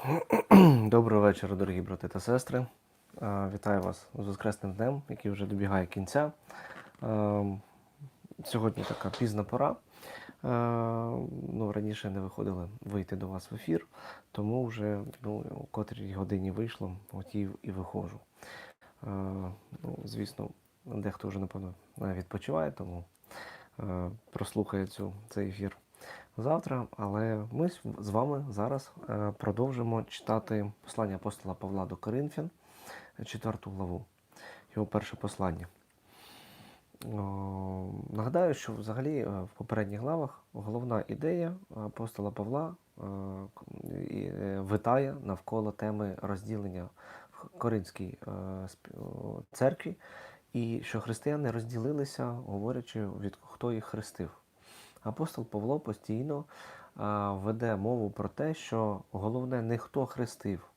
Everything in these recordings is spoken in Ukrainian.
Добрий вечір, дорогі брати та сестри. Е, Вітаю вас з Воскресним днем, який вже добігає кінця. Е, Сьогодні така пізна пора. Е, Ну, раніше не виходили вийти до вас в ефір, тому вже ну, о котрій годині вийшло, от і, і виходжу. Ну, звісно, дехто вже, напевно, відпочиває, тому прослухає цю, цей ефір завтра. Але ми з- вами зараз е, продовжимо читати послання апостола Павла до Коринфян, е, четверту главу, його перше послання. Нагадаю, що взагалі е, в попередніх главах головна ідея апостола Павла е, е, витає навколо теми розділення в Коринській е, церкві, і що християни розділилися, говорячи, від хто їх хрестив. Апостол Павло постійно веде мову про те, що головне не хто хрестив,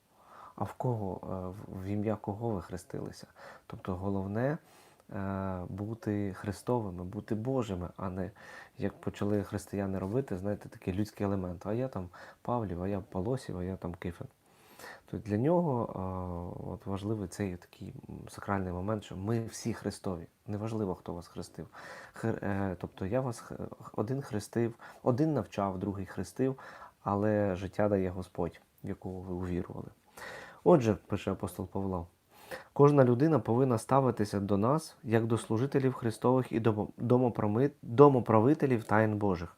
а в кого, е, в- в ім'я кого ви хрестилися. Тобто головне е, бути Христовими, бути Божими, а не як почали християни робити, знаєте, такий людський елемент. А я там Павлів, а я Полосів, а я там Кифен. Тобто для нього а, от важливий цей такий сакральний момент, що ми всі Христові. Неважливо, хто вас хрестив. Хр- е, тобто я вас один хрестив, один навчав, другий хрестив, але життя дає Господь, в якого ви увірували. Отже, пише апостол Павло, кожна людина повинна ставитися до нас як до служителів Христових і домо- домоправителів таїн Божих.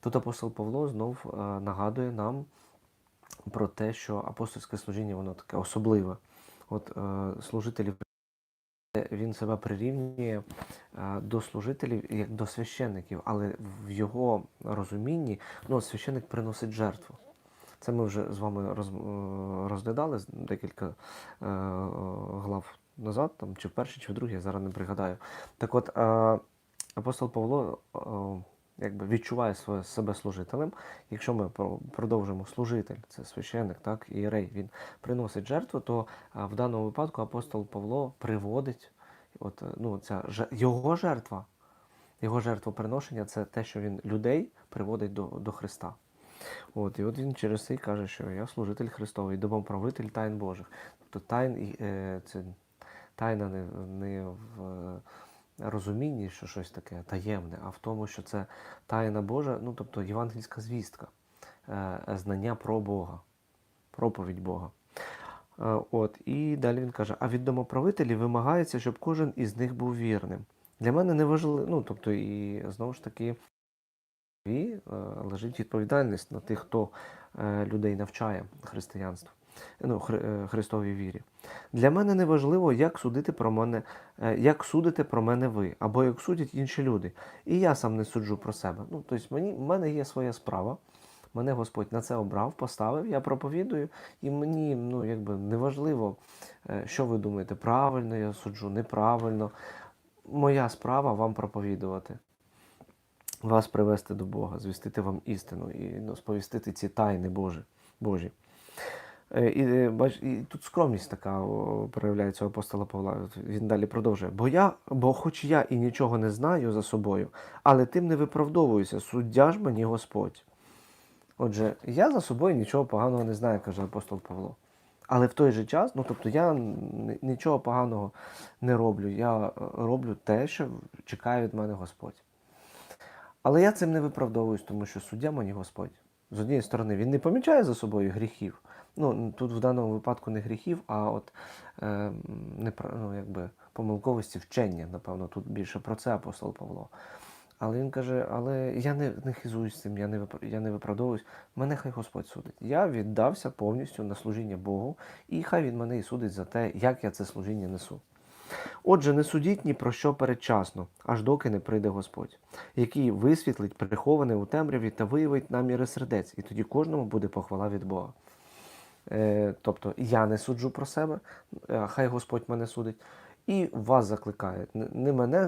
Тут апостол Павло знов е, нагадує нам про те, що апостольське служіння воно таке особливе. От е, служителів він себе прирівнює е, до служителів як до священників, але в його розумінні ну, священник приносить жертву. Це ми вже з вами роз, е, розглядали декілька е, глав назад, там, чи в першій, чи в другій, я зараз не пригадаю. Так от, е, апостол Павло е, якби відчуває своє, себе служителем. Якщо ми про- продовжимо служитель, це священник, так, ієрей, він приносить жертву, то в даному випадку апостол Павло приводить от, е, ну, ця, його жертва, його жертвоприношення це те, що він людей приводить до, до Христа. От, і от він через це й каже, що я служитель Христовий, домоправитель тайн Божих. Тобто тайн, е, це тайна не, не в розумінні, що щось таке таємне, а в тому, що це тайна Божа, ну тобто євангельська звістка, е, знання про Бога, проповідь Бога. Е, От, і далі він каже: а від домоправителів вимагається, щоб кожен із них був вірним. Для мене не важливо, ну тобто, і знову ж таки, е, лежить відповідальність на тих, хто людей навчає християнству, ну, е, Христовій вірі. Для мене не важливо, як судити про мене, е, як судите про мене ви, або як судять інші люди. І я сам не суджу про себе. Ну, тобто, мені, в мене є своя справа. Мене Господь на це обрав, поставив, я проповідую, і мені ну, якби неважливо, е, що ви думаєте, правильно я суджу, неправильно. Моя справа вам проповідувати вас привести до Бога, звістити вам істину і ну, сповістити ці тайни Божі. Божі. Е, І, е, бач, і тут скромність така проявляється у апостола Павла. Він далі продовжує. Бо я, бо хоч я і нічого не знаю за собою, але тим не виправдовуюся, суддя ж мені Господь. Отже, я за собою нічого поганого не знаю, каже апостол Павло. Але в той же час, ну тобто я нічого поганого не роблю. Я е, роблю те, що чекає від мене Господь. Але я цим не виправдовуюсь, тому що суддя мені Господь. З однієї сторони, він не помічає за собою гріхів. Ну, тут в даному випадку не гріхів, а от е, не, ну, якби, помилковості вчення, напевно, тут більше про це апостол Павло. Але він каже: але я не, не хизуюсь цим, я не, я не виправдовуюсь. Мене хай Господь судить. Я віддався повністю на служіння Богу, і хай він мене і судить за те, як я це служіння несу. Отже, не судіть ні про що передчасно, аж доки не прийде Господь, який висвітлить приховане у темряві та виявить наміри сердець, і тоді кожному буде похвала від Бога. Е, тобто я не суджу про себе, е, хай Господь мене судить, і вас закликає н- не мене,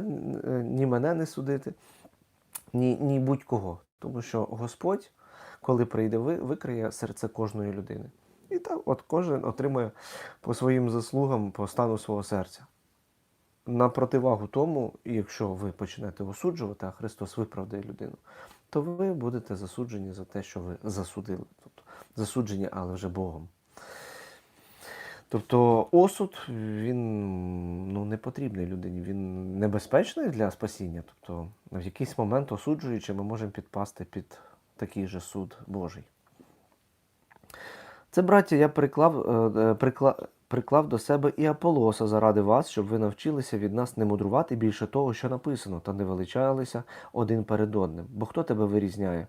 е, ні мене не судити, ні, ні будь-кого. Тому що Господь, коли прийде, викриє серце кожної людини. І так, от кожен отримує по своїм заслугам, по стану свого серця. На противагу тому, якщо ви почнете осуджувати, а Христос виправдає людину, то ви будете засуджені за те, що ви засудили. Засуджені, але вже Богом. Тобто осуд він ну, не потрібний людині, він небезпечний для спасіння. Тобто, в якийсь момент осуджуючи, ми можемо підпасти під такий же суд Божий. Це, браття, я приклав, е, е, прикла- приклав до себе і Аполоса заради вас, щоб ви навчилися від нас не мудрувати більше того, що написано, та не величалися один перед одним. Бо хто тебе вирізняє?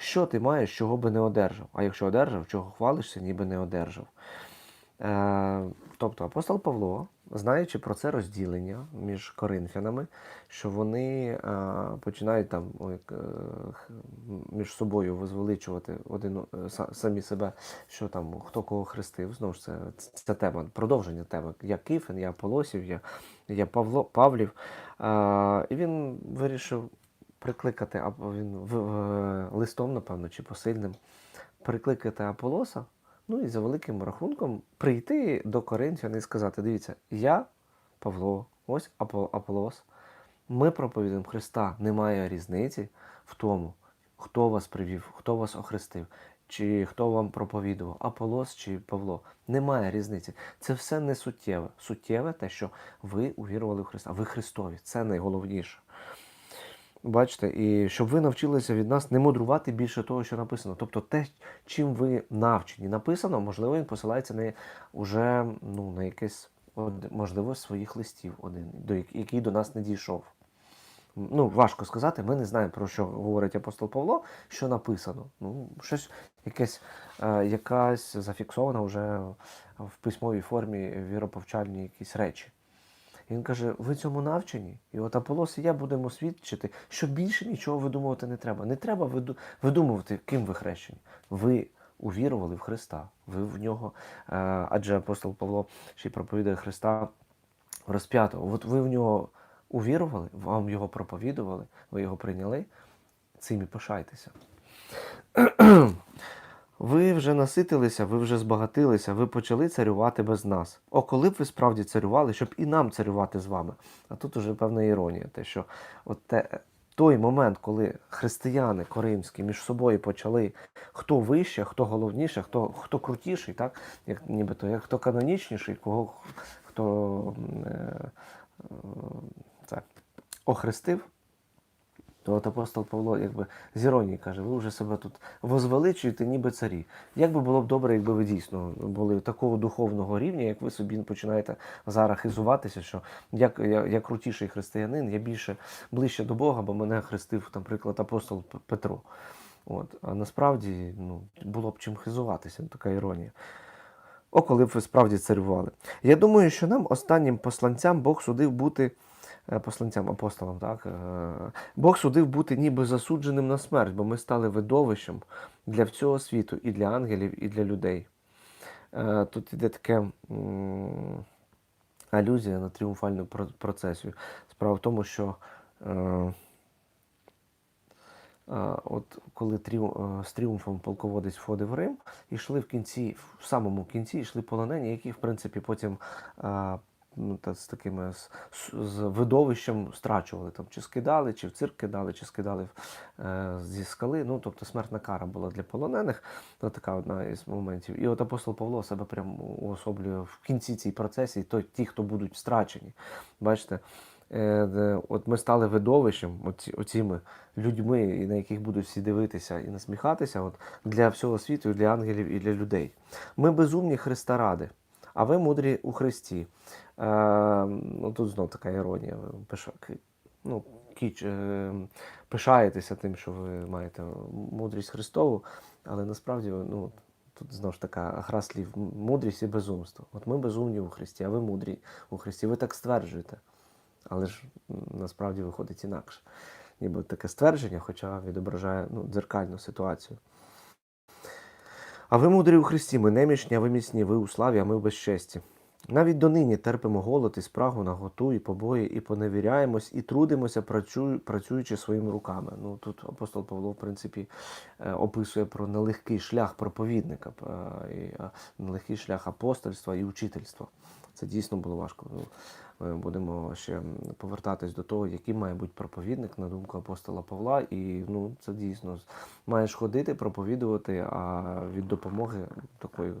Що ти маєш, чого би не одержав? А якщо одержав, чого хвалишся, ніби не одержав. Е, тобто апостол Павло, знаючи про це розділення між коринфянами, що вони е, починають там е, між собою возвеличувати один е, самі себе, що там хто кого хрестив. Знову ж це, це тема, продовження теми. Я Кифен, я Полосів, я, я Павло, Павлів. Е, і він вирішив прикликати Ап- він в, е, листом, напевно, чи посильним, прикликати Аполоса. Ну і за великим рахунком прийти до Коринфян і сказати: дивіться, я Павло, ось Апо- Аполос. Ми проповідуємо Христа. Немає різниці в тому, хто вас привів, хто вас охрестив, чи хто вам проповідував, Аполос чи Павло. Немає різниці. Це все не суттєве. Суттєве те, що ви увірували в Христа. Ви Христові. Це найголовніше. Бачите, і щоб ви навчилися від нас не мудрувати більше того, що написано. Тобто те, чим ви навчені, написано, можливо, він посилається на уже ну, на якесь, можливо, своїх листів один, до як- який до нас не дійшов. Ну, важко сказати, ми не знаємо, про що говорить апостол Павло, що написано. Ну, щось якесь, е, якась зафіксована вже в письмовій формі віроповчальні якісь речі. Він каже: ви цьому навчені? І от Аполос і я будемо свідчити, що більше нічого видумувати не треба. Не треба видумувати, ким ви хрещені. Ви увірували в Христа, ви в нього. е, Адже апостол Павло ще й проповідує Христа розп'ятого. От ви в нього увірували, вам його проповідували, ви його прийняли, цим і пишайтеся. Ви вже наситилися, ви вже збагатилися, ви почали царювати без нас. О, коли б ви справді царювали, щоб і нам царювати з вами. А тут уже певна іронія, те, що от те, той момент, коли християни коримські між собою почали хто вище, хто головніше, хто, хто крутіший, так? як нібито, як хто канонічніший, кого хто е, е, це, охрестив, от апостол Павло якби з іронії каже, ви вже себе тут возвеличуєте, ніби царі. Як би було б добре, якби ви дійсно були такого духовного рівня, як ви собі починаєте зараз хизуватися, що як я, я крутіший християнин, я більше ближче до Бога, бо мене хрестив, наприклад, апостол Петро. От. А насправді ну, було б чим хизуватися, така іронія. О, коли б ви справді царювали. Я думаю, що нам, останнім посланцям, Бог судив бути посланцям, апостолам, так? е, Бог судив бути ніби засудженим на смерть, бо ми стали видовищем для всього світу, і для ангелів, і для людей. Е, Тут іде таке алюзія на тріумфальну процесію. Справа в тому, що е, От коли тріу- е, з тріумфом полководець входив в Рим, йшли в кінці, в самому кінці йшли полонені, які, в принципі, потім ну, та, з такими з, з- видовищем страчували. Там, чи скидали, чи в цирк кидали, чи скидали е, зі скали. Ну, тобто смертна кара була для полонених. Ну, така одна із моментів. І от апостол Павло себе прям уособлює в кінці цій процесії, то ті, хто будуть страчені. Бачите? Е, От ми стали видовищем, оці, оціми людьми, на яких будуть всі дивитися і насміхатися, от, для всього світу, для ангелів і для людей. Ми безумні Христа ради, а ви мудрі у Христі. Е, ну, тут знов така іронія. ну, кіч, е, пишаєтеся тим, що ви маєте мудрість Христову, але насправді ну, тут знову ж така гра слів мудрість і безумство. От ми безумні у Христі, а ви мудрі у Христі. Ви так стверджуєте. Але ж насправді виходить інакше. Ніби таке ствердження, хоча відображає ну, дзеркальну ситуацію. А ви мудрі у Христі, ми немічні, а ви міцні, ви у славі, а ми в безчесті. Навіть донині терпимо голод і спрагу, наготу, і побої, і поневіряємось, і трудимося, працюю- працюючи своїми руками. Ну тут апостол Павло, в принципі, е, описує про нелегкий шлях проповідника, е, е, нелегкий шлях апостольства і учительства. Це дійсно було важко. Ми будемо ще повертатись до того, який має бути проповідник, на думку апостола Павла. І ну, це дійсно маєш ходити, проповідувати, а від допомоги такої,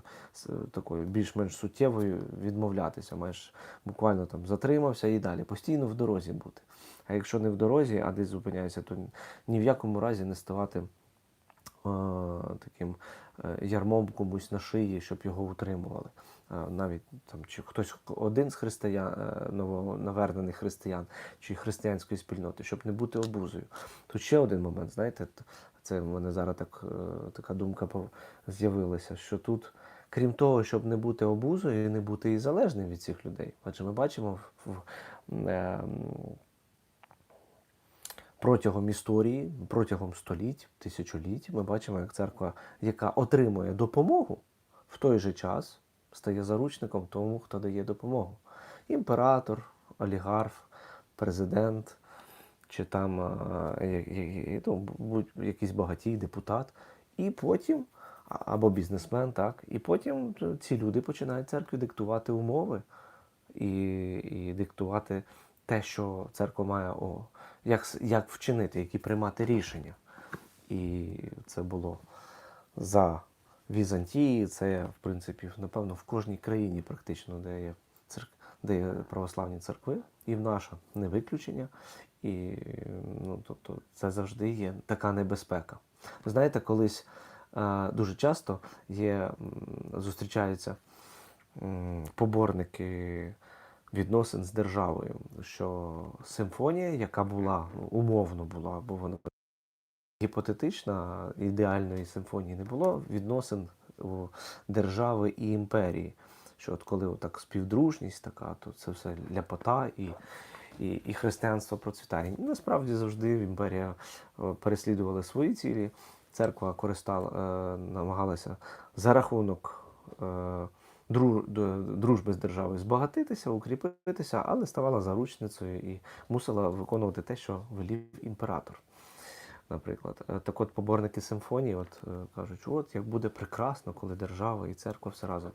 такої більш-менш суттєвої відмовлятися. Маєш буквально там затримався і далі. Постійно в дорозі бути. А якщо не в дорозі, а десь зупиняєшся, то ні в якому разі не ставати е, таким е, ярмом комусь на шиї, щоб його утримували. Навіть там чи хтось один з християн, е, новонавернених християн чи християнської спільноти, щоб не бути обузою. Тут ще один момент, знаєте, це в мене зараз так, е, така думка з'явилася, що тут, крім того, щоб не бути обузою і не бути і залежним від цих людей, адже ми бачимо в, е, протягом історії, протягом століть, тисячоліть, ми бачимо, як церква, яка отримує допомогу, в той же час стає заручником тому, хто дає допомогу. Імператор, олігарх, президент, чи там ну, будь якийсь багатій депутат, і потім, або бізнесмен, так, і потім ці люди починають церкві диктувати умови і, і диктувати те, що церква має, о, як, як вчинити, які приймати рішення. І це було за Візантії, це, в принципі, напевно, в кожній країні практично, де є, церк... де є православні церкви, і в наша не виключення. І ну, тобто, це завжди є така небезпека. Знаєте, колись е, дуже часто є, зустрічаються поборники відносин з державою, що симфонія, яка була ну, умовно була, бо вона гіпотетична, ідеальної симфонії не було відносин держави і імперії. Що от коли так співдружність така, то це все ляпота і, і, і християнство процвітає. Насправді завжди імперія е, переслідувала свої цілі. Церква користала, е, намагалася за рахунок е, дружби з державою збагатитися, укріпитися, але ставала заручницею і мусила виконувати те, що велів імператор. Наприклад, Е, так от поборники симфонії от, е, кажуть, от як буде прекрасно, коли держава і церква все разом.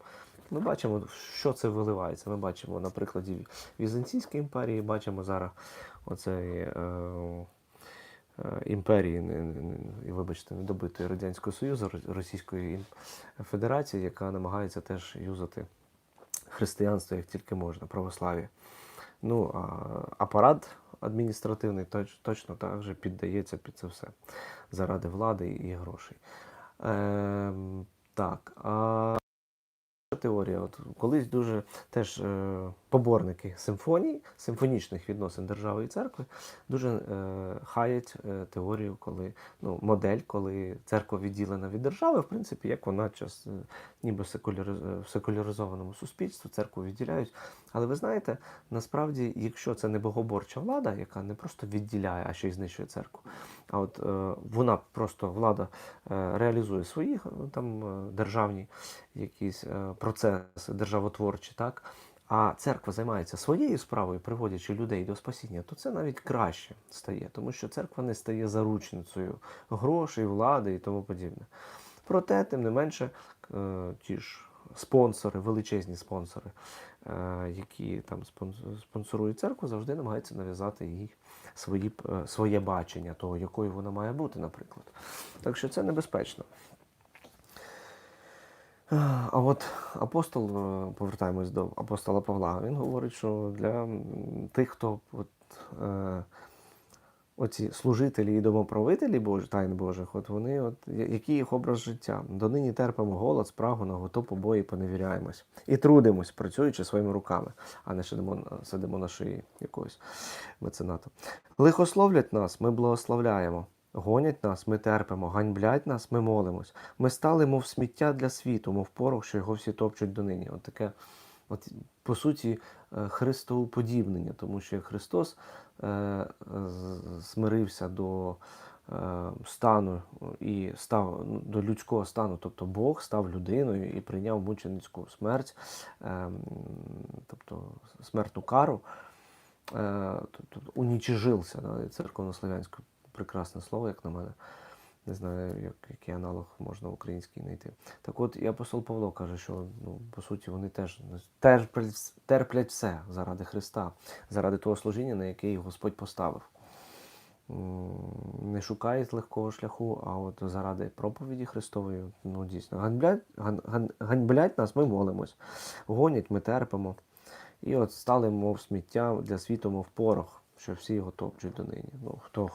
Ми бачимо, що це виливається. Ми бачимо на прикладі Візантійської імперії, бачимо зараз оцей е, імперії, вибачте, недобитої Радянського Союзу, Російської Федерації, яка намагається теж юзати християнство як тільки можна, православ'я. Ну, апарат адміністративний точ, точно так же піддається під це все заради влади і грошей. Е, так. А теорія. От колись дуже теж е, поборники симфоній, симфонічних відносин держави і церкви дуже е, хаять е, теорію, коли ну, модель, коли церква відділена від держави, в принципі, як вона час, е, ніби секуляриз- в секуляризованому суспільстві церкву відділяють. Але ви знаєте, насправді, якщо це не богоборча влада, яка не просто відділяє, а ще й знищує церкву, а от е, вона просто влада е, реалізує свої е, там е, державні якісь е, процеси державотворчі, так. А церква займається своєю справою, приводячи людей до спасіння, то це навіть краще стає, тому що церква не стає заручницею грошей, влади і тому подібне. Проте, тим не менше, е, ті ж спонсори, величезні спонсори, е, які там спонсорують церкву, завжди намагаються нав'язати їй свої, е, своє бачення того, якою вона має бути, наприклад. Так що це небезпечно. А от апостол, е, повертаємось до апостола Павла, він говорить, що для тих, хто от, е, оці служителі і домоправителі Божі, тайн Божих, от вони, от, який їх образ життя? Донині терпимо голод, спрагу, наготу, побої, поневіряємось. І трудимось, працюючи своїми руками, а не сидимо, сидимо на шиї якогось мецената. Лихословлять нас, ми благословляємо. Гонять нас, ми терпимо, ганьблять нас, ми молимось. Ми стали, мов сміття для світу, мов порох, що його всі топчуть донині. От таке, от, по суті, е, христоуподібнення, тому що Христос е, смирився до е, стану і став ну, до людського стану, тобто Бог став людиною і прийняв мученицьку смерть, е, тобто смертну кару, е, тобто унічижився, да, церковнослов'янське прекрасне слово, як на мене. Не знаю, як, який аналог можна український знайти. Так от і апостол Павло каже, що ну, по суті вони теж терплять, терплять все заради Христа, заради того служіння, на яке їх Господь поставив. Не шукають легкого шляху, а от заради проповіді Христової, ну дійсно, ганьблять, ган, ган, ганьблять нас, ми молимось, гонять, ми терпимо. І от стали, мов сміття для світу, мов порох, що всі його топчуть донині. Ну, хто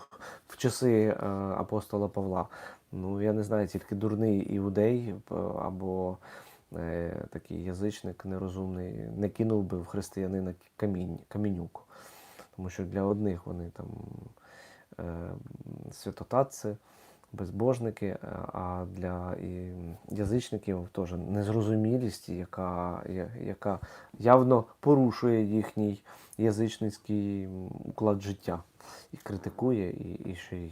в часи е, апостола Павла, ну я не знаю, тільки дурний іудей е, або е, такий язичник нерозумний не кинув би в християнина камінь, камінюку. Тому що для одних вони там е, святотатці, безбожники, е, а для і язичників теж незрозумілість, яка, яка явно порушує їхній язичницький уклад життя і критикує, і, і ще й.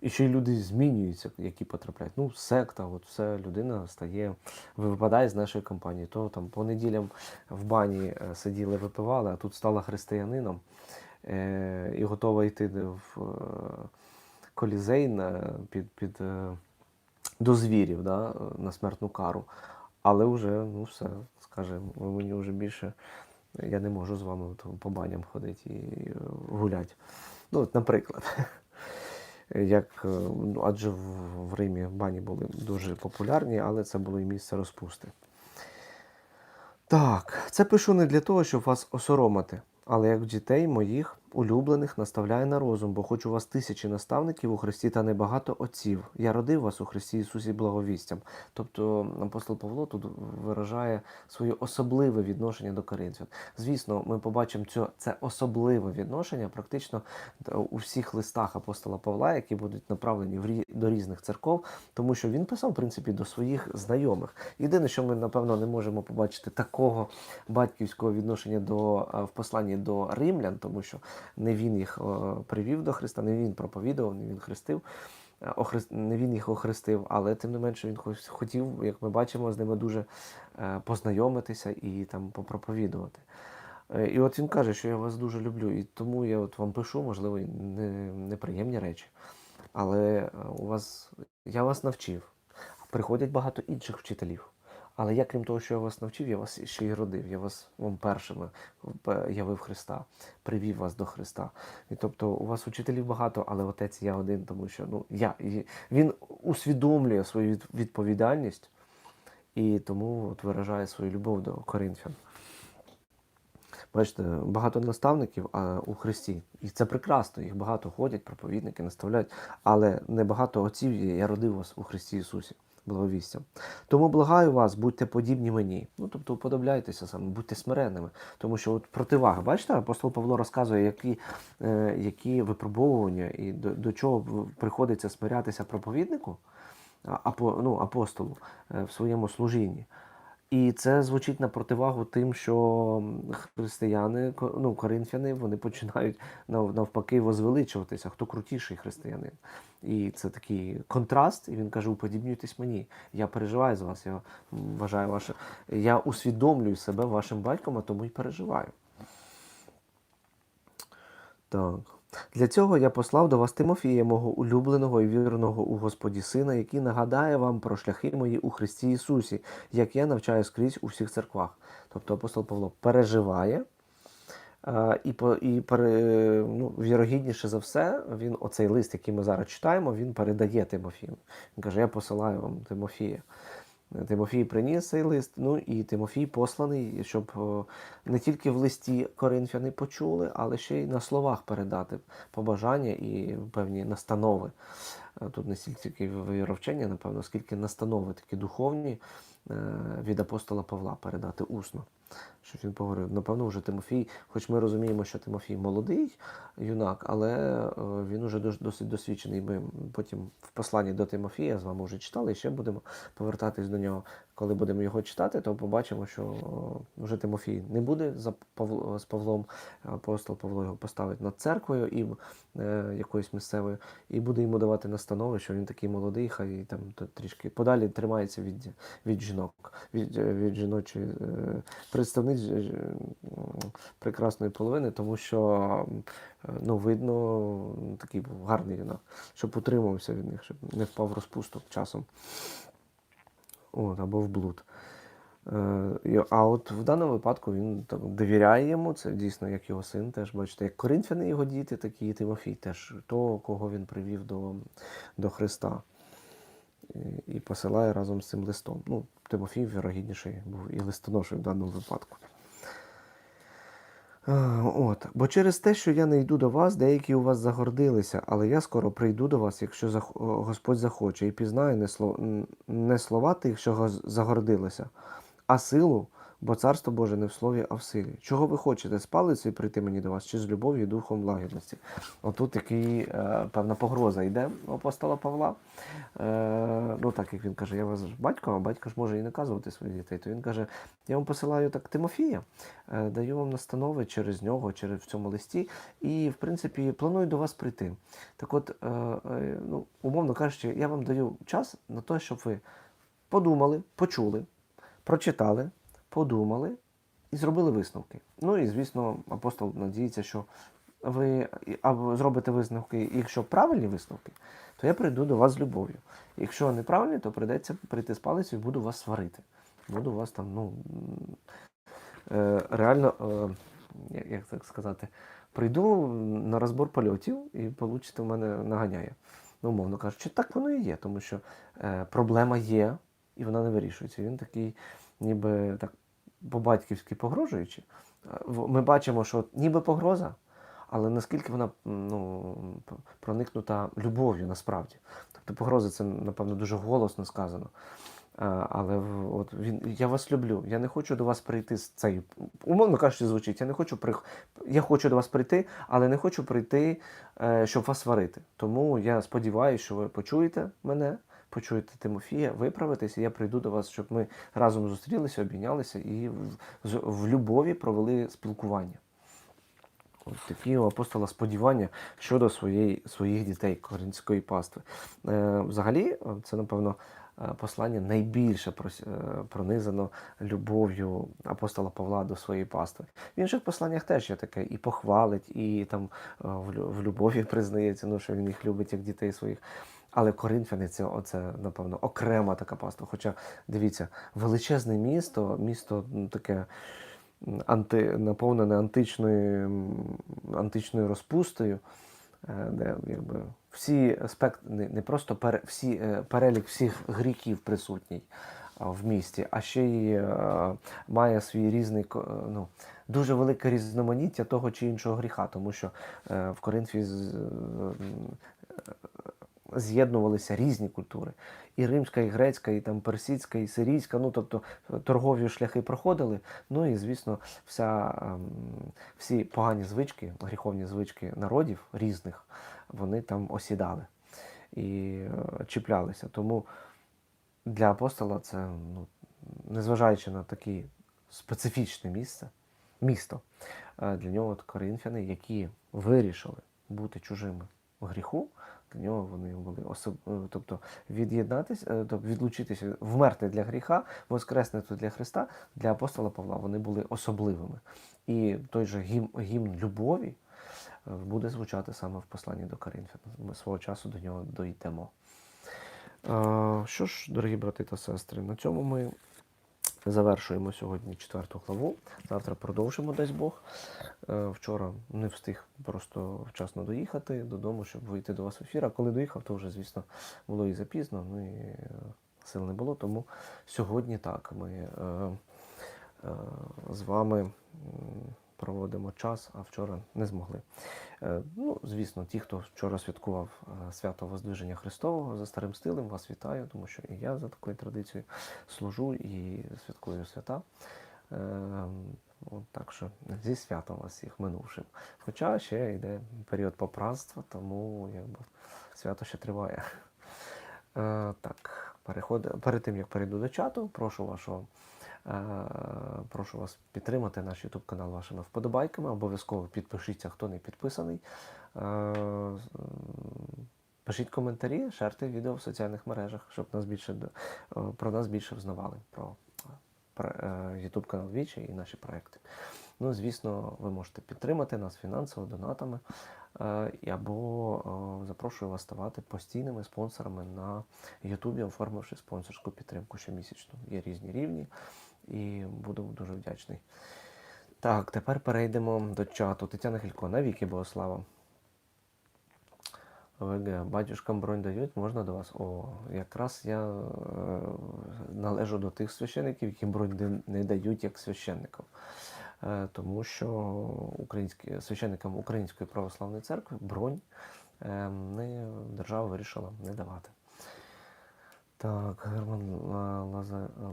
І ще й люди змінюються, які потрапляють. Ну, секта, от все, людина стає, випадає з нашої компанії. То там по неділям в бані е, сиділи, випивали, а тут стала християнином е, і готова йти в е, колізей під, під, е, до звірів да, на смертну кару. Але вже, ну все, скаже, ви мені вже більше, я не можу з вами по баням ходити і е, гуляти. Ну, от, наприклад. Як, е, ну, адже в, в Римі бані були дуже популярні, але це було і місце розпусти. Так, це пишу не для того, щоб вас осоромити, але як дітей моїх улюблених наставляю на розум, бо хочу вас тисячі наставників у Христі та небагато отців. Я родив вас у Христі Ісусі благовістям. Тобто апостол Павло тут виражає своє особливе відношення до коринфян. Звісно, ми побачимо це, це особливе відношення практично у всіх листах апостола Павла, які будуть направлені в до різних церков, тому що він писав, в принципі, до своїх знайомих. Єдине, що ми, напевно, не можемо побачити такого батьківського відношення до е, в посланні до римлян, тому що не він їх привів до Христа, не він проповідував, не він хрестив. е, Не він їх охрестив, але тим не менше він хотів, як ми бачимо, з ними дуже е, познайомитися і там попроповідувати. Е, І от він каже, що я вас дуже люблю, і тому я от вам пишу, можливо, не, неприємні речі. Але у вас я вас навчив. Приходять багато інших вчителів. Але я, крім того, що я вас навчив, я вас ще й родив. Я вас вам першими явив Христа, привів вас до Христа. І тобто у вас учителів багато, але отець я один, тому що ну я і він усвідомлює свою відповідальність і тому от виражає свою любов до коринфян. Бачите, багато наставників а, у Христі. І це прекрасно. Їх багато ходять, проповідники наставляють, але небагато отців є. Я родив вас у Христі Ісусі, благовістям. Тому благаю вас, будьте подібні мені. Ну тобто уподобляйтеся саме, будьте смиренними. Тому що от противага, бачите, апостол Павло розказує, які, е, які випробовування і до, до чого приходиться смирятися проповіднику, апо, ну, апостолу е, в своєму служінні. І це звучить на противагу тим, що християни, ну, коринфяни, вони починають навпаки возвеличуватися, хто крутіший християнин. І це такий контраст, і він каже: уподібнюйтесь мені. Я переживаю за вас, я вважаю ваше. Я усвідомлюю себе вашим батьком, а тому й переживаю. Так. Для цього я послав до вас Тимофія, мого улюбленого і вірного у Господі сина, який нагадає вам про шляхи мої у Христі Ісусі, як я навчаю скрізь у всіх церквах. Тобто апостол Павло переживає, е, і, і ну, вірогідніше за все, він оцей лист, який ми зараз читаємо, він передає Тимофію. Він каже: Я посилаю вам Тимофія. Тимофій приніс цей лист, ну і Тимофій посланий, щоб не тільки в листі коринфяни почули, але ще й на словах передати побажання і певні настанови. Е, Тут не стільки віровчення, напевно, скільки настанови такі духовні е, від апостола Павла передати усно. Щоб він поговорив. Напевно, вже Тимофій, хоч ми розуміємо, що Тимофій молодий юнак, але е, він уже досить досвідчений. Ми потім в посланні до Тимофія з вами вже читали, і ще будемо повертатись до нього. Коли будемо його читати, то побачимо, що е, вже Тимофій не буде за Павло, з Павлом. Апостол Павло його поставить над церквою і е, якоюсь місцевою, і буде йому давати настанови, що він такий молодий, хай там то трішки подалі тримається від, від жінок. від, від жіночої е, м, прекрасної половини, тому що ну, видно, такий був гарний юнак, щоб утримувався від них, щоб не впав в розпусток часом. От, або в блуд. Е, А от в даному випадку він так, довіряє йому, це дійсно як його син, теж бачите, як Коринфяни його діти, так і Тимофій, теж того, кого він привів до, до Христа. І, посилає разом з цим листом. Ну, Тимофій, вірогідніший, був і листоноший в даному випадку. От, бо через те, що я не йду до вас, деякі у вас загордилися, але я скоро прийду до вас, якщо Господь захоче, і пізнаю не слова тих, що загордилися, а силу, бо царство Боже не в слові, а в силі. Чого ви хочете? З палицею прийти мені до вас, чи з любов'ю духом лагідності? Отут такий, е, певна погроза йде у апостола Павла. Е, ну так як він каже, я вас батько, а батько ж може і наказувати своїх дітей. То він каже: я вам посилаю так Тимофія, е, даю вам настанови через нього, через в цьому листі, і в принципі планую до вас прийти. Так от, ну, умовно кажучи, я вам даю час на те, щоб ви подумали, почули, прочитали, подумали і зробили висновки. Ну і звісно, апостол надіється, що ви або зробите висновки, якщо правильні висновки, то я прийду до вас з любов'ю. Якщо неправильні, то прийдеться прийти з палицею і буду вас сварити. Буду вас там, ну е, реально, е, як- як так сказати, прийду на розбор польотів і получите в мене наганяє. Ну, умовно кажучи, так воно і є, тому що е, проблема є, і вона не вирішується. Він такий, ніби так по-батьківськи погрожуючи. Е, Ми бачимо, що ніби погроза, але наскільки вона ну, проникнута любов'ю насправді. Тобто погроза це, напевно, дуже голосно сказано. Е, Але от він, я вас люблю. Я не хочу до вас прийти з цією. Умовно кажучи, звучить, я не хочу при... я хочу до вас прийти, але не хочу прийти, е, щоб вас сварити. Тому я сподіваюся, що ви почуєте мене, почуєте Тимофія, виправитесь, і я прийду до вас, щоб ми разом зустрілися, обійнялися і в, в любові провели спілкування. От такі у апостола сподівання щодо своєї, своїх дітей, коринської пастви. Е, взагалі, це, напевно, е, послання найбільше е, пронизано любов'ю апостола Павла до своєї пастви. В інших посланнях теж є таке і похвалить, і там е, в любові признається, ну, що він їх любить як дітей своїх. Але Коринфяни це, оце, напевно, окрема така паства. Хоча, дивіться, величезне місто, місто таке анти, наповнене античною, античною розпустою, е, де якби, всі аспекти, не, не просто пере, всі, е, перелік всіх гріхів присутній в місті, а ще й е, має свій різний ну, дуже велике різноманіття того чи іншого гріха, тому що в Коринфі з'єднувалися різні культури. І римська, і грецька, і там персидська, і сирійська. Ну тобто торгові шляхи проходили. Ну і звісно, вся, ем, всі погані звички, гріховні звички народів різних, вони там осідали і е, чіплялися. Тому для апостола це, ну, незважаючи на таке специфічне місце, місто, е, для нього коринфяни, які вирішили бути чужими в гріху, для нього вони були особ... е, тобто від'єднатися, е, тобто відлучитися, вмерти для гріха, воскреснути для Христа, для апостола Павла вони були особливими. І той же гімн, гімн любові е, буде звучати саме в посланні до Коринфян. Ми свого часу до нього дійдемо. Що ж, дорогі брати та сестри, на цьому ми завершуємо сьогодні четверту главу. Завтра продовжимо дасть Бог. Е, Вчора не встиг просто вчасно доїхати додому, щоб вийти до вас в ефір. А коли доїхав, то вже, звісно, було і запізно, ну і е, сил не було. Тому сьогодні так ми е, з вами проводимо час, а вчора не змогли. Е, Ну, звісно, ті, хто вчора святкував е, свято Воздвиження Христового за старим стилем, вас вітаю, тому що і я за такою традицією служу і святкую свята. Е, от, так що зі святом вас всіх минувшим. Хоча ще йде період попранства, тому якби, свято ще триває. Е, так, переход... перед тим як перейду до чату, прошу вашого. Е, Прошу вас підтримати наш YouTube канал вашими вподобайками. Обов'язково підпишіться, хто не підписаний. Е, Пишіть коментарі, шерте відео в соціальних мережах, щоб нас більше е, про нас більше взнавали про, YouTube канал Вічі і наші проекти. Ну, звісно, ви можете підтримати нас фінансово, донатами, або запрошую вас ставати постійними спонсорами на YouTube, оформивши спонсорську підтримку щомісячну. Є різні рівні, і буду дуже вдячний. Так, тепер перейдемо до чату. Тетяна Хілько, навіки Богослава. ВГ, батюшкам бронь дають, можна до вас? О, якраз я е, належу до тих священиків, які бронь не- дають як священникам. Е, тому що українські, священникам Української православної церкви бронь е, не, держава вирішила не давати. Так, Герман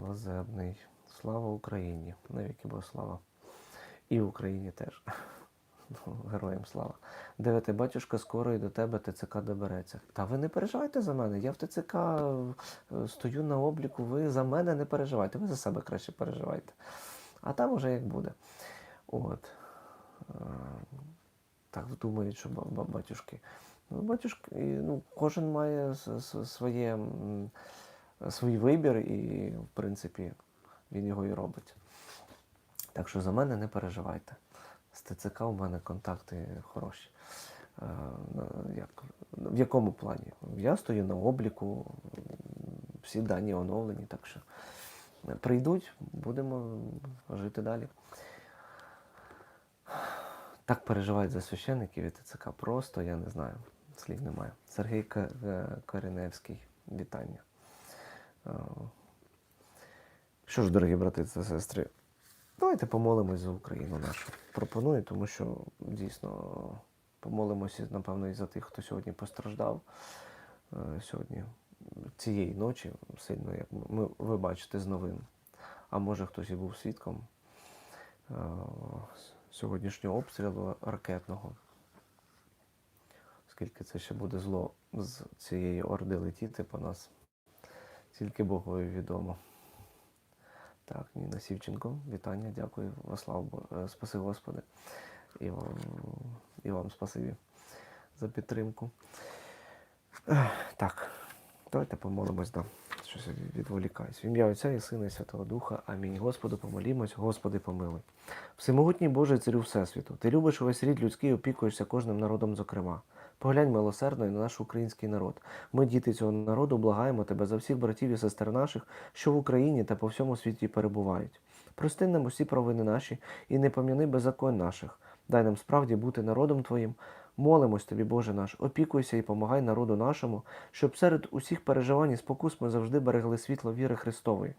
Лазебний. Слава Україні! Навіки бо слава. І Україні теж. Героям слава. Дев'яте батюшка, скоро і до тебе ТЦК добереться. Та ви не переживайте за мене. Я в ТЦК е, стою на обліку, ви за мене не переживайте, ви за себе краще переживайте. А там уже як буде. От. Е, Так думають, що ба- ба- батюшки. Ну, батюшки, ну, кожен має своє, свій вибір, і, в принципі, він його і робить. Так що за мене не переживайте. З ТЦК у мене контакти хороші. Е, Як, в якому плані? Я стою на обліку, всі дані оновлені, так що е, прийдуть, будемо жити далі. Так переживають за священників і ТЦК. Просто я не знаю, слів немає. Сергій е, Кореневський, вітання. Що ж, дорогі брати та сестри, давайте помолимось за Україну нашу. Пропоную, тому що дійсно помолимося, напевно, і за тих, хто сьогодні постраждав. Е, Сьогодні, цієї ночі, сильно, як ми, ви бачите з новин. А може хтось і був свідком е, сьогоднішнього обстрілу ракетного. Скільки це ще буде зло з цієї орди летіти по нас, тільки Богові відомо. Так, Ніна Сівченко, вітання, дякую. Бо- е, Спаси Господи. І вам, і вам спасибі за підтримку. Так, давайте помолимось, да. Щось відволікаюсь. В ім'я Отця і Сина і Святого Духа. Амінь. Господу помолімось, Господи помилуй. Всемогутній Боже царю Всесвіту, ти любиш увесь рід людський, опікуєшся кожним народом, зокрема. Поглянь милосердно і на наш український народ. Ми, діти цього народу, благаємо тебе за всіх братів і сестер наших, що в Україні та по всьому світі перебувають. Прости нам усі провини наші і не пом'яни беззаконь наших. Дай нам справді бути народом Твоїм. Молимось тобі, Боже наш, опікуйся і помагай народу нашому, щоб серед усіх переживань і спокус ми завжди берегли світло віри Христової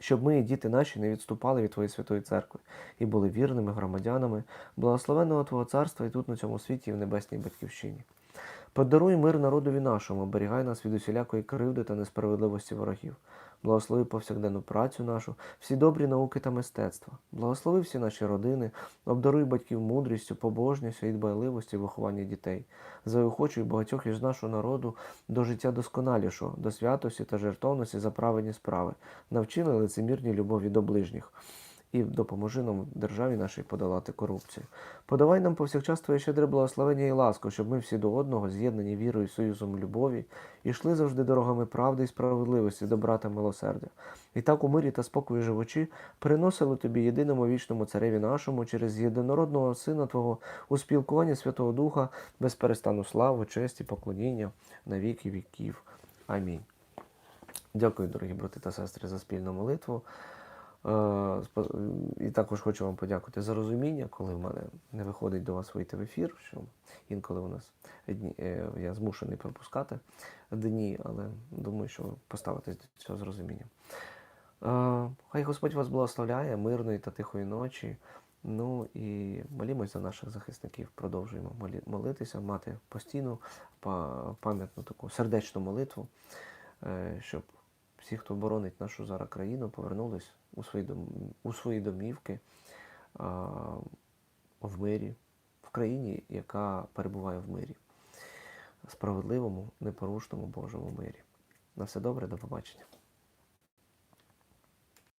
щоб ми діти наші не відступали від Твоєї святої церкви і були вірними громадянами благословенного Твого царства і тут на цьому світі, і в небесній батьківщині. Подаруй мир народові нашому, оберігай нас від усілякої кривди та несправедливості ворогів. Благослови повсякденну працю нашу, всі добрі науки та мистецтва. Благослови всі наші родини, обдаруй батьків мудрістю, побожністю і дбайливості в вихованні дітей. Заохочуй багатьох із нашого народу до життя досконалішого, до святості та жертовності за праведні справи. Навчили лицемірній любові до ближніх і допоможи нам державі нашій подолати корупцію. Подавай нам повсякчас Твоє щедре благословення і ласку, щоб ми всі до одного, з'єднані вірою союзом любові, йшли завжди дорогами правди і справедливості, добра та милосердя. І так у мирі та спокої живучи, приносили тобі єдиному вічному цареві нашому через єдинородного Сина Твого у спілкуванні Святого Духа без перестану славу, честь і поклоніння на віки віків. Амінь. Дякую, дорогі брати та сестри, за спільну молитву. Е, І також хочу вам подякувати за розуміння, коли в мене не виходить до вас вийти в ефір, що інколи у нас дні, е, я змушений пропускати дні, але думаю, що ви поставитесь до цього з розумінням. Е, Хай Господь вас благословляє мирної та тихої ночі. Ну і молімось за наших захисників. Продовжуємо молитися, мати постійну пам'ятну таку сердечну молитву, щоб всі, хто боронить нашу зараз країну, повернулись у свої, дом, у свої домівки а, в мирі, в країні, яка перебуває в мирі, справедливому, непорушному Божому мирі. На все добре, до побачення.